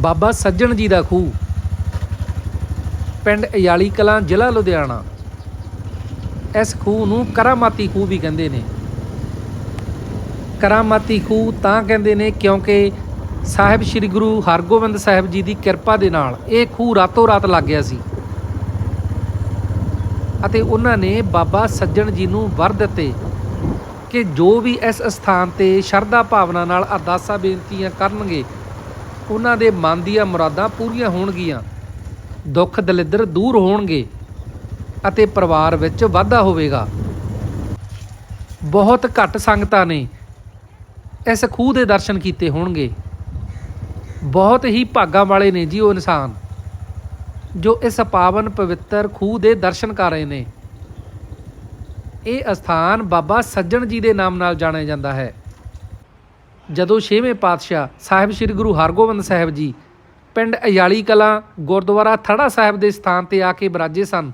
ਬਾਬਾ ਸੱਜਣ ਜੀ ਦਾ ਖੂਹ। ਪਿੰਡ ਅਯਾਲੀ ਕਲਾਂ, ਜ਼ਿਲ੍ਹਾ ਲੁਧਿਆਣਾ। ਇਸ ਖੂਹ ਨੂੰ ਕਰਾਮਾਤੀ ਖੂਹ ਵੀ ਕਹਿੰਦੇ ਨੇ। ਕਰਾਮਾਤੀ ਖੂਹ ਤਾਂ ਕਹਿੰਦੇ ਨੇ ਕਿਉਂਕਿ ਸਾਹਿਬ ਸ੍ਰੀ ਗੁਰੂ ਹਰਗੋਬਿੰਦ ਸਾਹਿਬ ਜੀ ਦੀ ਕਿਰਪਾ ਦੇ ਨਾਲ ਇਹ ਖੂਹ ਰਾਤੋਂ ਰਾਤ ਲੱਗ ਗਿਆ ਸੀ। ਅਤੇ ਉਹਨਾਂ ਨੇ ਬਾਬਾ ਸੱਜਣ ਜੀ ਨੂੰ ਵਰ ਦਿੱਤੇ ਕਿ ਜੋ ਵੀ ਇਸ ਸਥਾਨ ਤੇ ਸ਼ਰਧਾ ਭਾਵਨਾ ਨਾਲ ਅਰਦਾਸਾਂ ਬੇਨਤੀਆਂ ਕਰਨਗੇ ਉਹਨਾਂ ਦੇ ਮਨ ਦੀਆਂ ਮੁਰਾਦਾਂ ਪੂਰੀਆਂ ਹੋਣਗੀਆਂ। ਦੁੱਖ ਦਲਿੱਦਰ ਦੂਰ ਹੋਣਗੇ ਅਤੇ ਪਰਿਵਾਰ ਵਿੱਚ ਵਾਧਾ ਹੋਵੇਗਾ। ਬਹੁਤ ਘੱਟ ਸੰਗਤਾਂ ਨੇ ਇਸ ਖੂਹ ਦੇ ਦਰਸ਼ਨ ਕੀਤੇ ਹੋਣਗੇ। ਬਹੁਤ ਹੀ ਭਾਗਾਂ ਵਾਲੇ ਨੇ ਜੀ ਉਹ ਇਨਸਾਨ, ਜੋ ਇਸ ਪਾਵਨ ਪਵਿੱਤਰ ਖੂਹ ਦੇ ਦਰਸ਼ਨ ਕਰ ਰਹੇ ਨੇ। ਇਹ ਅਸਥਾਨ ਬਾਬਾ ਸੱਜਣ ਜੀ ਦੇ ਨਾਮ ਨਾਲ ਜਾਣਿਆ ਜਾਂਦਾ ਹੈ। ਜਦੋਂ ਛੇਵੇਂ ਪਾਤਸ਼ਾਹ ਸਾਹਿਬ ਸ੍ਰੀ ਗੁਰੂ ਹਰਗੋਬਿੰਦ ਸਾਹਿਬ ਜੀ ਪਿੰਡ ਅਯਾਲੀ ਕਲਾਂ ਗੁਰਦੁਆਰਾ ਥੜਾ ਸਾਹਿਬ ਦੇ ਸਥਾਨ ਤੇ ਆ ਕੇ ਬਰਾਜੇ ਸਨ,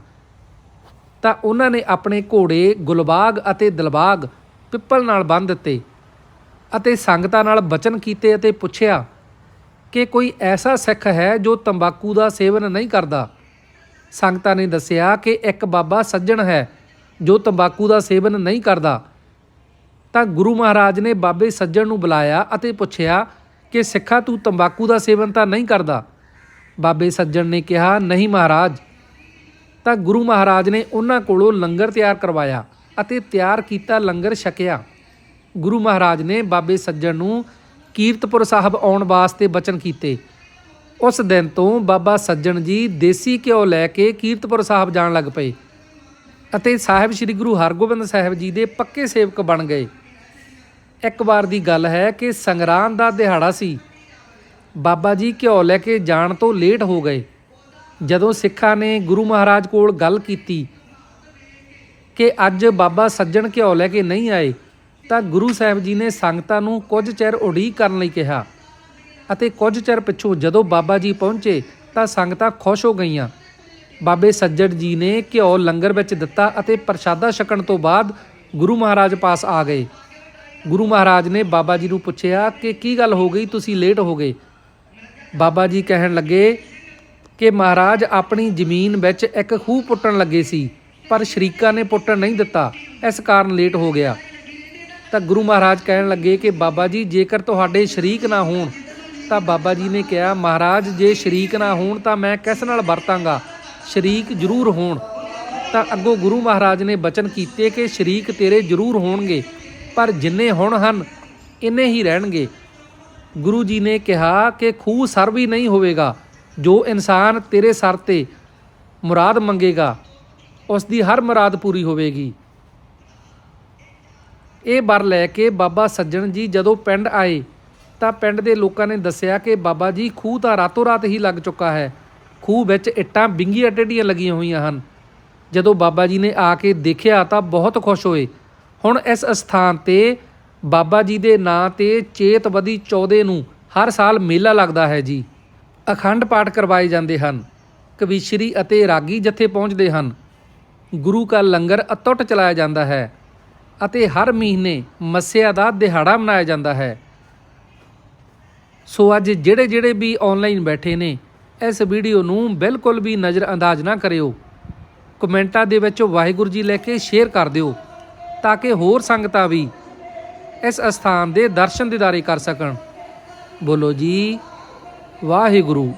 ਤਾਂ ਉਹਨਾਂ ਨੇ ਆਪਣੇ ਘੋੜੇ, ਗੁਲਬਾਗ ਅਤੇ ਦਿਲਬਾਗ ਪਿੱਪਲ ਨਾਲ ਬੰਨ੍ਹ ਦਿੱਤੇ ਅਤੇ ਸੰਗਤਾਂ ਨਾਲ ਬਚਨ ਕੀਤੇ ਅਤੇ ਪੁੱਛਿਆ ਕਿ ਕੋਈ ਐਸਾ ਸਿੱਖ ਹੈ ਜੋ ਤੰਬਾਕੂ ਦਾ ਸੇਵਨ ਨਹੀਂ ਕਰਦਾ? ਸੰਗਤਾਂ ਨੇ ਦੱਸਿਆ ਕਿ ਇੱਕ ਬਾਬਾ ਸੱਜਣ ਹੈ ਜੋ ਤੰਬਾਕੂ ਦਾ ਸੇਵਨ ਨਹੀਂ ਕਰਦਾ। ਤਾਂ ਗੁਰੂ ਮਹਾਰਾਜ ਨੇ ਬਾਬੇ ਸੱਜਣ ਨੂੰ ਬੁਲਾਇਆ ਅਤੇ ਪੁੱਛਿਆ ਕਿ ਸਿੱਖਾ ਤੂੰ ਤੰਬਾਕੂ ਦਾ ਸੇਵਨ ਤਾਂ ਨਹੀਂ ਕਰਦਾ? ਬਾਬੇ ਸੱਜਣ ਨੇ ਕਿਹਾ, ਨਹੀਂ ਮਹਾਰਾਜ। ਤਾਂ ਗੁਰੂ ਮਹਾਰਾਜ ਨੇ ਉਹਨਾਂ ਕੋਲੋਂ ਲੰਗਰ ਤਿਆਰ ਕਰਵਾਇਆ ਅਤੇ ਤਿਆਰ ਕੀਤਾ ਲੰਗਰ ਛਕਿਆ। ਗੁਰੂ ਮਹਾਰਾਜ ਨੇ ਬਾਬੇ ਸੱਜਣ ਨੂੰ ਕੀਰਤਪੁਰ ਸਾਹਿਬ ਆਉਣ ਵਾਸਤੇ ਬਚਨ ਕੀਤੇ। ਉਸ ਦਿਨ ਤੋਂ ਬਾਬਾ ਸੱਜਣ ਜੀ ਦੇਸੀ ਘਿਓ ਲੈ ਕੇ ਕੀਰਤਪੁਰ ਸਾਹਿਬ ਜਾਣ ਲੱਗ ਪਏ ਅਤੇ ਸਾਹਿਬ ਸ੍ਰੀ ਗੁਰੂ ਹਰਗੋਬਿੰਦ ਸਾਹਿਬ ਜੀ ਦੇ ਪੱਕੇ ਸੇਵਕ ਬਣ ਗਏ। ਇੱਕ ਵਾਰ ਦੀ ਗੱਲ ਹੈ ਕਿ ਸੰਗਰਾਂਦ ਦਾ ਦਿਹਾੜਾ ਸੀ। ਬਾਬਾ ਜੀ ਘਿਓ ਲੈ ਕੇ ਜਾਣ ਤੋਂ ਲੇਟ ਹੋ ਗਏ। ਜਦੋਂ ਸਿੱਖਾਂ ਨੇ ਗੁਰੂ ਮਹਾਰਾਜ ਕੋਲ ਗੱਲ ਕੀਤੀ ਕਿ ਅੱਜ ਬਾਬਾ ਸੱਜਣ ਘਿਓ ਲੈ ਕੇ ਨਹੀਂ ਆਏ, ਤਾਂ ਗੁਰੂ ਸਾਹਿਬ ਜੀ ਨੇ ਸੰਗਤਾਂ ਨੂੰ ਕੁਝ ਚਿਰ ਉਡੀਕ ਕਰਨ ਲਈ ਕਿਹਾ ਅਤੇ ਕੁਝ ਚਿਰ ਪਿੱਛੋਂ ਜਦੋਂ ਬਾਬਾ ਜੀ ਪਹੁੰਚੇ, ਤਾਂ ਸੰਗਤਾਂ ਖੁਸ਼ ਹੋ ਗਈਆਂ। ਬਾਬੇ ਸੱਜਣ ਜੀ ਨੇ ਘਿਓ ਲੰਗਰ ਵਿੱਚ ਦਿੱਤਾ ਅਤੇ ਪ੍ਰਸ਼ਾਦਾ ਛਕਣ ਤੋਂ ਬਾਅਦ ਗੁਰੂ ਮਹਾਰਾਜ ਪਾਸ ਆ ਗਏ। ਗੁਰੂ ਮਹਾਰਾਜ ਨੇ ਬਾਬਾ ਜੀ ਨੂੰ ਪੁੱਛਿਆ ਕਿ ਕੀ ਗੱਲ ਹੋ ਗਈ? ਤੁਸੀਂ ਲੇਟ ਹੋ ਗਏ। ਬਾਬਾ ਜੀ ਕਹਿਣ ਲੱਗੇ ਕਿ ਮਹਾਰਾਜ, ਆਪਣੀ ਜ਼ਮੀਨ ਵਿੱਚ ਇੱਕ ਖੂਹ ਪੁੱਟਣ ਲੱਗੇ ਸੀ, ਪਰ ਸ਼ਰੀਕਾਂ ਨੇ ਪੁੱਟਣ ਨਹੀਂ ਦਿੱਤਾ। ਇਸ ਕਾਰਨ ਲੇਟ ਹੋ ਗਿਆ। ਤਾਂ ਗੁਰੂ ਮਹਾਰਾਜ ਕਹਿਣ ਲੱਗੇ ਕਿ ਬਾਬਾ ਜੀ, ਜੇਕਰ ਤੁਹਾਡੇ ਸ਼ਰੀਕ ਨਾ ਹੋਣ, ਤਾਂ ਬਾਬਾ ਜੀ ਨੇ ਕਿਹਾ, ਮਹਾਰਾਜ, ਜੇ ਸ਼ਰੀਕ ਨਾ ਹੋਣ, ਤਾਂ ਮੈਂ ਕਿਸ ਨਾਲ ਵਰਤਾਂਗਾ? ਸ਼ਰੀਕ ਜ਼ਰੂਰ ਹੋਣ। ਤਾਂ ਅੱਗੋਂ ਗੁਰੂ ਮਹਾਰਾਜ ਨੇ ਬਚਨ ਕੀਤੇ ਕਿ ਸ਼ਰੀਕ ਤੇਰੇ ਜ਼ਰੂਰ ਹੋਣਗੇ। ਪਰ ਜਿੰਨੇ ਹੁਣ ਹਨ, ਇੰਨੇ ਹੀ ਰਹਿਣਗੇ। ਗੁਰੂ ਜੀ ਨੇ ਕਿਹਾ ਕਿ ਖੂਹ ਸਰ ਵੀ ਨਹੀਂ ਹੋਵੇਗਾ, ਜੋ ਇਨਸਾਨ ਤੇਰੇ ਸਰ ਤੇ ਮੁਰਾਦ ਮੰਗੇਗਾ, ਉਸ ਦੀ ਹਰ ਮੁਰਾਦ ਪੂਰੀ ਹੋਵੇਗੀ। ਇਹ ਬਰ ਲੈ ਕੇ ਬਾਬਾ ਸੱਜਣ ਜੀ ਜਦੋਂ ਪਿੰਡ ਆਏ, ਤਾਂ ਪਿੰਡ ਦੇ ਲੋਕਾਂ ਨੇ ਦੱਸਿਆ ਕਿ ਬਾਬਾ ਜੀ, ਖੂਹ ਤਾਂ ਰਾਤੋਂ ਰਾਤ ਹੀ ਲੱਗ ਚੁੱਕਾ ਹੈ। ਖੂਹ ਵਿੱਚ ਇੱਟਾਂ ਬਿੰਗੀਆਂ ਟੇਢੀਆਂ ਲੱਗੀਆਂ ਹੋਈਆਂ ਹਨ। ਜਦੋਂ ਬਾਬਾ ਜੀ ਨੇ ਆ ਕੇ ਦੇਖਿਆ ਤਾਂ ਬਹੁਤ ਖੁਸ਼ ਹੋਏ। ਹੁਣ ਇਸ ਸਥਾਨ ਤੇ ਬਾਬਾ ਜੀ ਦੇ ਨਾਂ ਤੇ ਚੇਤਵਦੀ 14 ਨੂੰ ਹਰ ਸਾਲ ਮੇਲਾ ਲੱਗਦਾ ਹੈ ਜੀ। ਅਖੰਡ ਪਾਠ ਕਰਵਾਏ ਜਾਂਦੇ ਹਨ। ਕਵੀਸ਼ਰੀ ਅਤੇ ਰਾਗੀ ਜਥੇ ਪਹੁੰਚਦੇ ਹਨ। ਗੁਰੂ ਕਾ ਲੰਗਰ ਅਤੁੱਟ ਚਲਾਇਆ ਜਾਂਦਾ ਹੈ ਅਤੇ ਹਰ ਮਹੀਨੇ ਮੱਸਿਆ ਦਾ ਦਿਹਾੜਾ ਮਨਾਇਆ ਜਾਂਦਾ ਹੈ। ਸੋ ਅੱਜ ਜਿਹੜੇ ਜਿਹੜੇ ਵੀ ਆਨਲਾਈਨ ਬੈਠੇ ਨੇ, ਇਸ ਵੀਡੀਓ ਨੂੰ ਬਿਲਕੁਲ ਵੀ ਨਜ਼ਰ ਅੰਦਾਜ਼ ਨਾ ਕਰਿਓ। ਕਮੈਂਟਾਂ ਦੇ ਵਿੱਚ ਵਾਹਿਗੁਰੂ ਜੀ ਲੈ ਕੇ ਸ਼ੇਅਰ ਕਰ ਦਿਓ। ਤਾਂ ਕਿ ਹੋਰ ਸੰਗਤਾਂ ਵੀ ਇਸ ਅਸਥਾਨ ਦੇ ਦਰਸ਼ਨ ਦਿਦਾਰੇ ਕਰ ਸਕਣ। ਬੋਲੋ ਜੀ, ਵਾਹਿਗੁਰੂ।